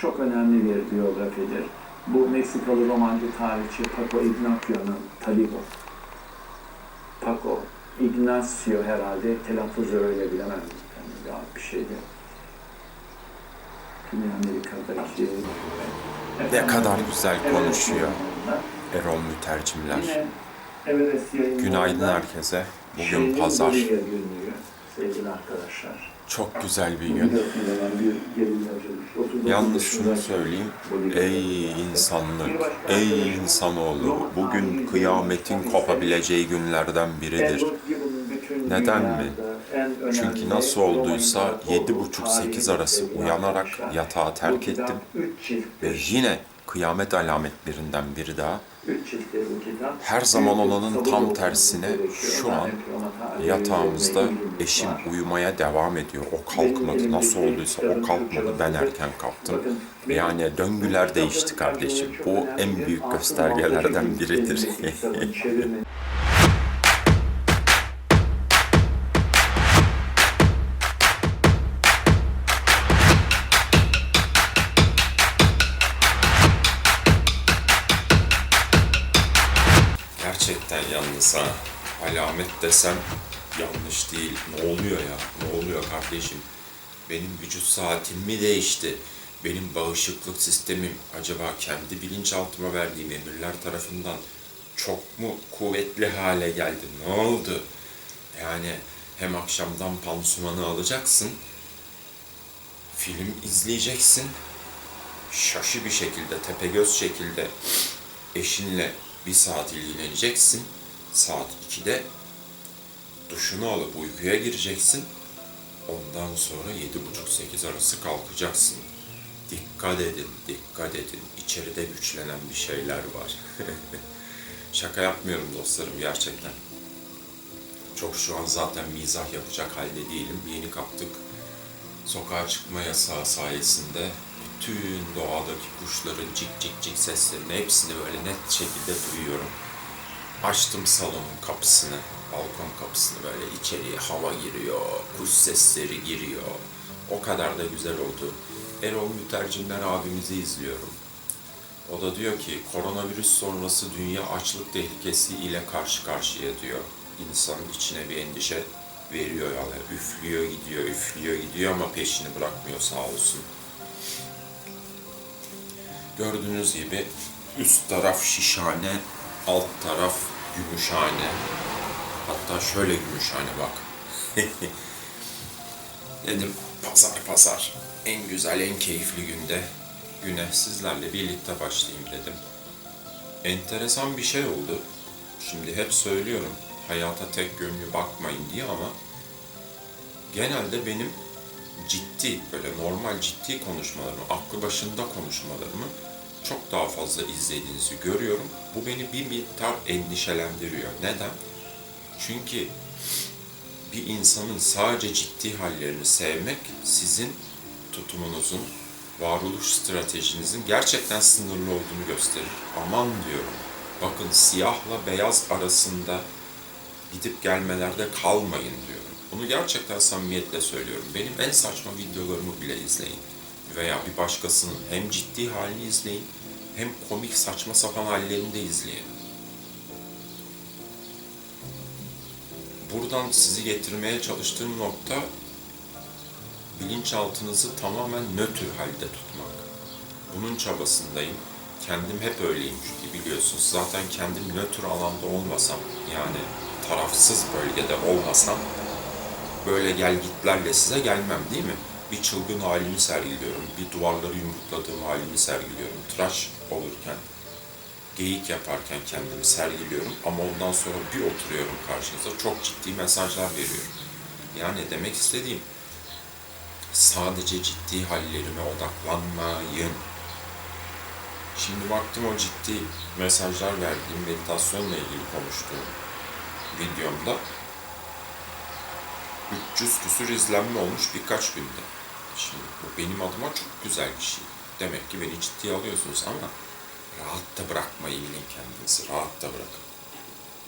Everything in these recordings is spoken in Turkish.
Çok önemli bir biyografidir. Bu Meksikalı romancı tarihçi Paco Ignacio'nun Talibo. Paco Ignacio herhalde telaffuzu öyle bilemem. Yani rahat bir şeydi. Güney Amerika'daki Ne kadar güzel konuşuyor. Erol Mütercimler. Günaydın herkese. Bugün pazar. Sevgili arkadaşlar. Çok güzel bir gün. biliyorsunuz olan bir gerilmecilik. 39 Yalnız şunu söyleyeyim. Ey insanlık, ey insanoğlu. Bugün kıyametin kopabileceği günlerden biridir. Neden mi? Çünkü nasıl olduysa İmparatorluğu 7.30-8 tarihi arası uyanarak yatağı terk ettim. Ve yine kıyamet alametlerinden biri daha. Her zaman olanın tam tersine şu an Yatağımızda eşim uyumaya devam ediyor. O kalkmadı. Nasıl olduysa o kalkmadı. Ben erken kalktım. Yani döngüler değişti kardeşim. Bu en büyük göstergelerden biridir. Gerçekten yalnız ha. Alamet desem yanlış değil. Ne oluyor ya? Ne oluyor kardeşim? Benim vücut saatim mi değişti? Benim bağışıklık sistemim acaba kendi bilinçaltıma verdiğim emirler tarafından çok mu kuvvetli hale geldi? Ne oldu? Yani hem akşamdan pansumanı alacaksın, film izleyeceksin, şaşı bir şekilde, tepegöz şekilde eşinle bir saat ilgileneceksin. Saat 2'de duşunu alıp uykuya gireceksin. Ondan sonra 7.30-8 arası kalkacaksın. Dikkat edin, dikkat edin. İçeride güçlenen bir şeyler var. Şaka yapmıyorum dostlarım gerçekten. Çok şu an zaten mizah yapacak halde değilim. Yeni kaptık. Sokağa çıkma yasağı sayesinde bütün doğadaki kuşların cik cik cik seslerini hepsini böyle net şekilde duyuyorum. Açtım salonun kapısını, balkon kapısını böyle içeriye hava giriyor, kuş sesleri giriyor. O kadar da güzel oldu. Erol Mütercimler abimizi izliyorum. O da diyor ki koronavirüs sonrası dünya açlık tehlikesi ile karşı karşıya diyor. İnsanın içine bir endişe veriyor yani üflüyor gidiyor, üflüyor gidiyor ama peşini bırakmıyor sağ olsun. Gördüğünüz gibi üst taraf şişhane, alt taraf gümüşhane. Hatta şöyle gümüşhane bak. Dedim pazar pazar en güzel en keyifli günde güne sizlerle birlikte başlayayım dedim. Enteresan bir şey oldu. Şimdi hep söylüyorum hayata tek yönlü bakmayın diye ama genelde benim ciddi böyle normal ciddi konuşmalarımı, aklı başında konuşmalarımı çok daha fazla izlediğinizi görüyorum. Bu beni bir miktar endişelendiriyor. Neden? Çünkü bir insanın sadece ciddi hallerini sevmek sizin tutumunuzun, varoluş stratejinizin gerçekten sınırlı olduğunu gösterir. Aman diyorum. Bakın siyahla beyaz arasında gidip gelmelerde kalmayın diyorum. Bunu gerçekten samimiyetle söylüyorum. Benim en saçma videolarımı bile izleyin. Veya bir başkasının hem ciddi halini izleyin hem komik saçma sapan hallerini de izleyin. Buradan sizi getirmeye çalıştığım nokta bilinçaltınızı tamamen nötr halde tutmak. Bunun çabasındayım. Kendim hep öyleyim çünkü biliyorsunuz. Zaten kendim nötr alanda olmasam, yani tarafsız bölgede olmasam böyle gel gitlerle size gelmem değil mi? Bir çılgın halimi sergiliyorum, bir duvarları yumrukladığım halimi sergiliyorum. Tıraş olurken, geyik yaparken kendimi sergiliyorum ama ondan sonra bir oturuyorum karşınıza çok ciddi mesajlar veriyorum. Yani demek istediğim sadece ciddi hallerime odaklanmayın. Şimdi baktım o ciddi mesajlar verdiğim meditasyonla ilgili konuştuğum videomda 300 küsür izlenme olmuş birkaç günde. Şimdi bu benim adıma çok güzel bir şey. Demek ki beni ciddiye alıyorsunuz ama rahat da bırakmayı bilin kendinizi. Rahat da bırakın.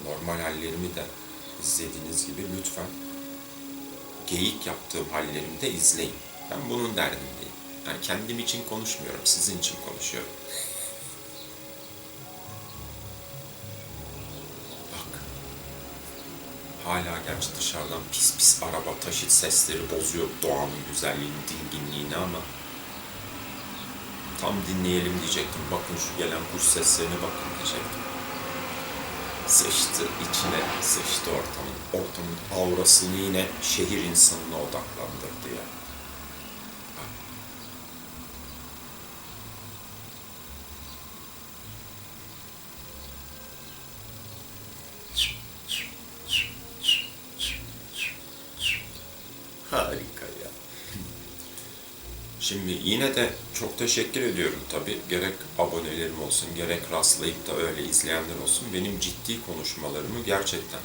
Normal hallerimi de izlediğiniz gibi lütfen geyik yaptığım hallerimi de izleyin. Ben bunun derdindeyim. Yani kendim için konuşmuyorum, sizin için konuşuyorum. Hala gerçi dışarıdan pis pis araba taşıt sesleri bozuyor doğanın güzelliğini, dinginliğini ama tam dinleyelim diyecektim. Bakın şu gelen kuş seslerine bakın diyecektim. Sıçtı içine, sıçtı ortamın. Ortamın aurasını yine şehir insanına odaklandırdı ya. Harika Şimdi yine de çok teşekkür ediyorum tabii. Gerek abonelerim olsun, gerek rastlayıp da öyle izleyenler olsun. Benim ciddi konuşmalarımı gerçekten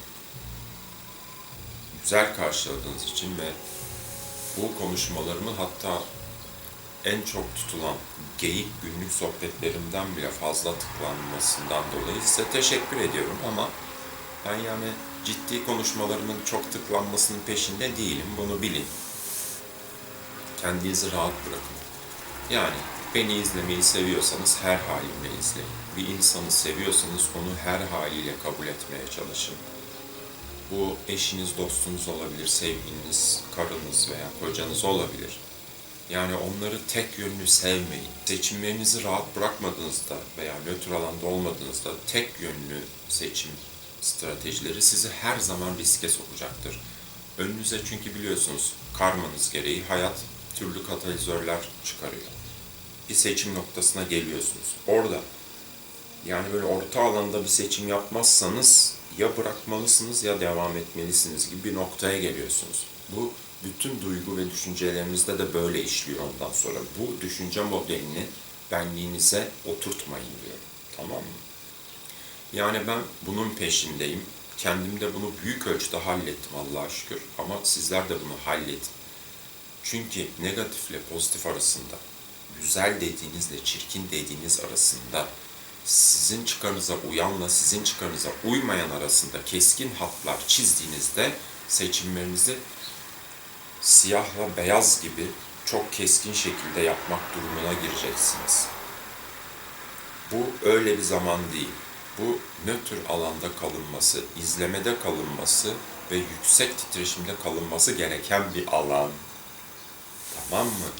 güzel karşıladığınız için ve bu konuşmalarımı hatta en çok tutulan geyik günlük sohbetlerimden bile fazla tıklanmasından dolayı size teşekkür ediyorum ama ben yani ciddi konuşmalarımın çok tıklanmasının peşinde değilim. Bunu bilin. Kendinizi rahat bırakın. Yani beni izlemeyi seviyorsanız her halimle izleyin. Bir insanı seviyorsanız onu her haliyle kabul etmeye çalışın. Bu eşiniz, dostunuz olabilir, sevgiliniz, karınız veya kocanız olabilir. Yani onları tek yönlü sevmeyin. Seçimlerinizi rahat bırakmadığınızda veya nötr alanda olmadığınızda tek yönlü seçim stratejileri sizi her zaman riske sokacaktır. Önünüze çünkü biliyorsunuz karmanız gereği hayat türlü katalizörler çıkarıyor. Bir seçim noktasına geliyorsunuz. Orada yani böyle orta alanda bir seçim yapmazsanız ya bırakmalısınız ya devam etmelisiniz gibi bir noktaya geliyorsunuz. Bu bütün duygu ve düşüncelerinizde de böyle işliyor ondan sonra. Bu düşünce modelini benliğinize oturtmayın diyorum. Tamam mı? Yani ben bunun peşindeyim. Kendim de bunu büyük ölçüde hallettim Allah'a şükür. Ama sizler de bunu halledin. Çünkü negatifle pozitif arasında, güzel dediğinizle çirkin dediğiniz arasında, sizin çıkarınıza uyanla sizin çıkarınıza uymayan arasında keskin hatlar çizdiğinizde seçimlerinizi siyahla beyaz gibi çok keskin şekilde yapmak durumuna gireceksiniz. Bu öyle bir zaman değil. Bu nötr alanda kalınması, izlemede kalınması ve yüksek titreşimde kalınması gereken bir alan. Tamam mı?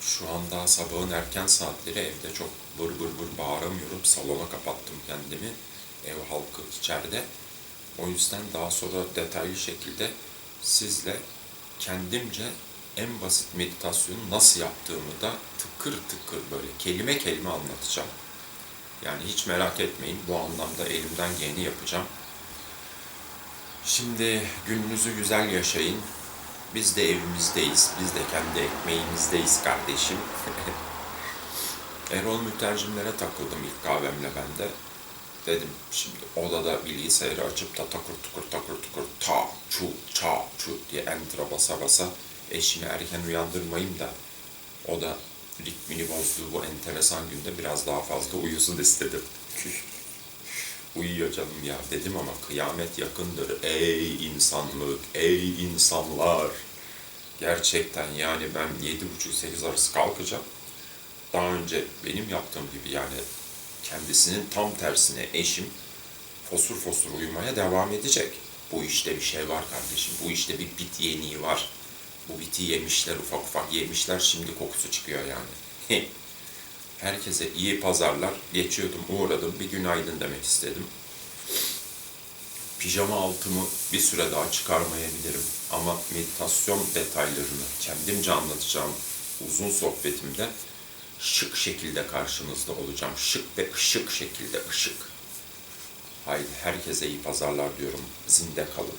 Şu an daha sabahın erken saatleri evde çok vır vır vır bağıramıyorum. Salona kapattım kendimi. Ev halkı içeride. O yüzden daha sonra detaylı şekilde sizle kendimce en basit meditasyonu nasıl yaptığımı da tıkır tıkır böyle kelime kelime anlatacağım. Yani hiç merak etmeyin bu anlamda elimden geleni yapacağım. Şimdi gününüzü güzel yaşayın. Biz de evimizdeyiz. Biz de kendi ekmeğimizdeyiz kardeşim. Erol mütercimlere takıldım ilk kahvemle ben de. Dedim şimdi odada bilgisayarı açıp da takır tukur takır tukur ta çu ça çu diye enter'a basa basa eşimi erken uyandırmayayım da o da ritmini bozduğu bu enteresan günde biraz daha fazla uyusun istedim. Uyuyor canım ya dedim ama kıyamet yakındır. Ey insanlık, ey insanlar. Gerçekten yani ben 7.30-8 arası kalkacağım. Daha önce benim yaptığım gibi yani kendisinin tam tersine eşim fosur fosur uyumaya devam edecek. Bu işte bir şey var kardeşim. Bu işte bir bit yeniği var. Bu biti yemişler, ufak ufak yemişler. Şimdi kokusu çıkıyor yani. Herkese iyi pazarlar. Geçiyordum, uğradım. Bir günaydın demek istedim. Pijama altımı bir süre daha çıkarmayabilirim. Ama meditasyon detaylarını kendimce anlatacağım uzun sohbetimde şık şekilde karşınızda olacağım. Şık ve ışık şekilde ışık. Haydi herkese iyi pazarlar diyorum. Zinde kalın.